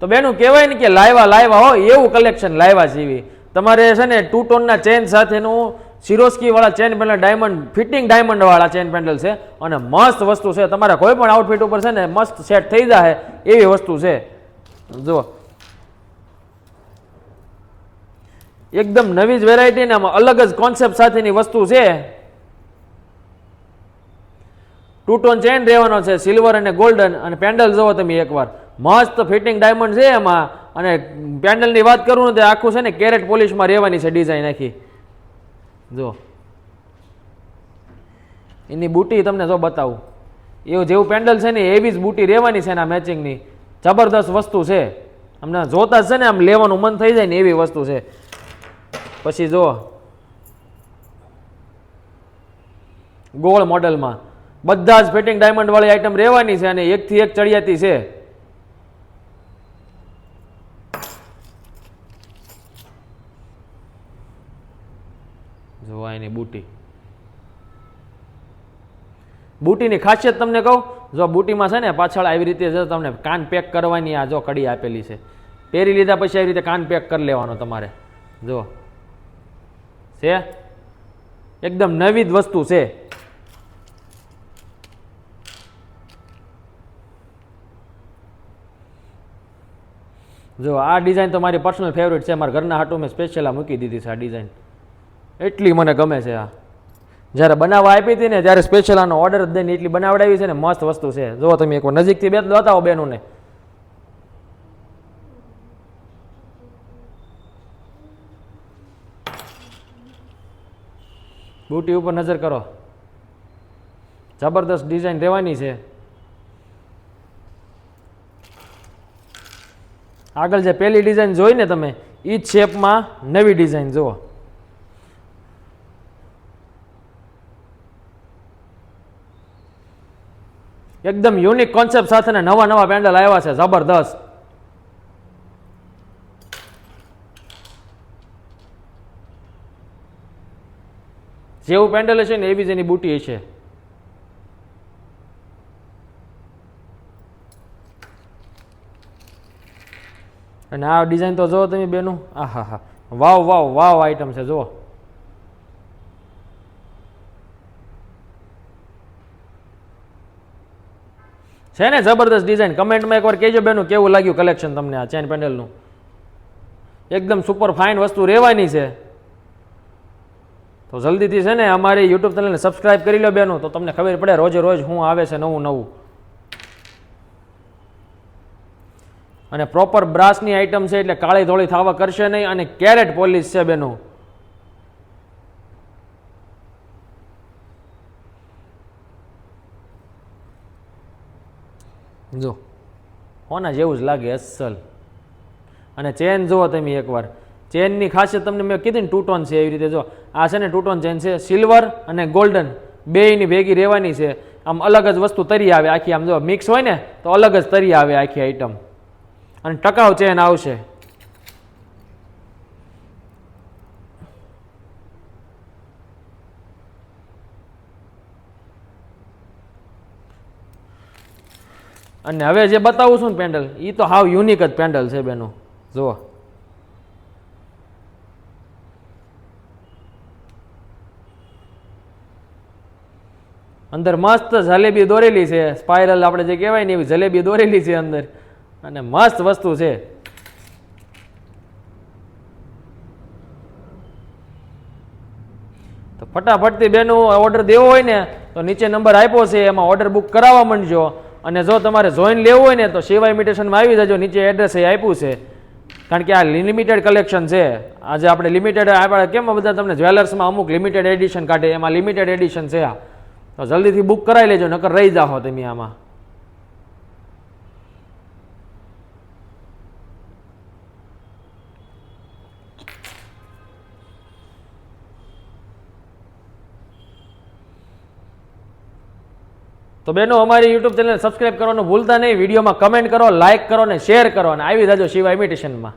તો બેનું કહેવાય ને કે લાવ્યા લાવ્યા હોય એવું કલેક્શન લાવ્યા જેવી. તમારે છે ને ટુ ટોનના ચેન સાથેનું સિરોસ્કી વાળા ચેન પેન્ડલ ડાયમંડ ફિટિંગ ડાયમંડવાળા ચેન પેન્ડલ છે. અને મસ્ત વસ્તુ છે. તમારા કોઈ પણ આઉટફિટ ઉપર છે ને મસ્ત સેટ થઈ જાય એવી વસ્તુ છે. જુઓ. એકદમ નવી જ વેરાયટી ને આમાં અલગ જ કોન્સેપ્ટ સાથેની વસ્તુ છે. ટુ ટોન ચેન રહેવાનો છે. સિલ્વર અને ગોલ્ડન અને પેન્ડલ જોવો તમે એકવાર. મસ્ત ફિટિંગ ડાયમંડ છે એમાં. અને પેન્ડલની વાત કરું ને તો આખું છે ને કેરેટ પોલિશમાં રહેવાની છે ડિઝાઇન આખી. જો. એની બુટી તમને જો બતાવું. એવું જેવું પેન્ડલ છે ને એવી જ બુટી રહેવાની છે એના મેચિંગની જબરદસ્ત વસ્તુ છે. અમને જોતા જ છે ને આમ લેવાનું મન થઈ જાય ને એવી વસ્તુ છે. પછી જો. ગોળ મોડલમાં. બધા જ ફિટિંગ ડાયમંડવાળી આઇટમ રહેવાની છે અને એકથી એક ચડિયાતી છે. જોવા બુટી. બુટીની ખાસિયત તમને કહું, જો બુટીમાં છે ને પાછળ આવી રીતે જો તમને કાન પેક કરવાની આ જો કડી આપેલી છે. પહેરી લીધા પછી આવી રીતે કાન પેક કરી લેવાનો તમારે. જો. છે? એકદમ નવી જ વસ્તુ છે. જો, આ ડિઝાઇન તો મારી પર્સનલ ફેવરિટ છે. મારા ઘરના હાટું મેં સ્પેશિયલ મૂકી દીધી છે આ ડિઝાઇન. એટલી મને ગમે છે આ. જ્યારે બનાવવા આપી હતી ને, ત્યારે સ્પેશિયલ આનો ઓર્ડર જ દઈને એટલી બનાવડાવી છે ને, મસ્ત વસ્તુ છે. જો તમે એક નજીકથી બે બતાવો બેનોને. બુટી ઉપર નજર કરો. જબરદસ્ત ડિઝાઇન રહેવાની છે. આગળ જે પહેલી ડિઝાઇન જોઈ ને તમે એ જ શેપમાં નવી ડિઝાઇન જુઓ. એકદમ યુનિક કોન્સેપ્ટ સાથે નવા નવા પેન્ડલ આવ્યા છે, જબરદસ્ત. જેવું પેન્ડલ હશે ને એવી જ એની બુટી હશે. અને આ ડિઝાઇન તો જુઓ તમે બેનું. આ હા હા વાવ વાવ વાવ આઈટમ છે, જુઓ. છે ને જબરદસ્ત ડિઝાઇન કમેન્ટમાં એકવાર કહેજો બેનું, કેવું લાગ્યું કલેક્શન તમને આ ચેન પેન્ડલનું એકદમ સુપર ફાઇન વસ્તુ રહેવાની છે. તો જલ્દીથી છે ને અમારી યુટ્યુબ ચેનલને સબસ્ક્રાઇબ કરી લો બેનું, તો તમને ખબર પડે રોજે રોજ હું આવે છે નવું નવું. અને પ્રોપર બ્રાસની આઇટમ છે એટલે કાળી ધોળી થવા કરશે નહીં, અને કેરેટ પોલીસ છે બેનું. જો હોના જેવું જ લાગે અસલ. અને ચેન જુઓ તમે એકવાર. ચેનની ખાસિયત તમને મેં કીધી ને ટૂટોન છે એવી રીતે જો. આ છે ને ટૂટોન ચેન છે, સિલ્વર અને ગોલ્ડન. બેયની ભેગી રહેવાની છે. આમ અલગ જ વસ્તુ તરી આવે આખી. આમ જો મિક્સ હોય ને, તો અલગ જ તરી આવે આખી આઈટમ અને ટકાઉ ચેન આવશે. અને હવે જે બતાવું છું ને પેન્ડલ એ તો હાવ યુનિક જ પેન્ડલ છે બેનું. જુઓ. અંદર મસ્ત જલેબી દોરેલી છે. સ્પાયરલ આપણે જે કહેવાય ને એવી જલેબી દોરેલી છે અંદર. અને મસ્ત વસ્તુ છે. તો ફટાફટથી બેનું ઓર્ડર દેવો હોય ને, તો નીચે નંબર આપ્યો છે, એમાં ઓર્ડર બુક કરાવવા માંડજો. અને જો તમારે જોઈન લેવું હોય ને, તો સિવાય ઇમિટેશનમાં આવી જજો. નીચે એડ્રેસ એ આપ્યું છે. કારણ કે આ લિમિટેડ કલેક્શન છે. આજે આપણે લિમિટેડ આપણે કેમ બધા તમને જ્વેલર્સમાં અમુક લિમિટેડ એડિશન કાઢે, એમાં લિમિટેડ એડિશન છે આ. તો જલ્દીથી બુક કરાવી લેજો, નકર રહી જાઓ તમે આમાં. તો બેનો, અમારી યુટ્યુબ ચેનલ સબસ્ક્રાઇબ કરવાનું ભૂલતા નહીં. વિડીયોમાં કમેન્ટ કરો લાઇક કરો અને શેર કરો. અને આવી જાજો શિવા ઇમિટેશનમાં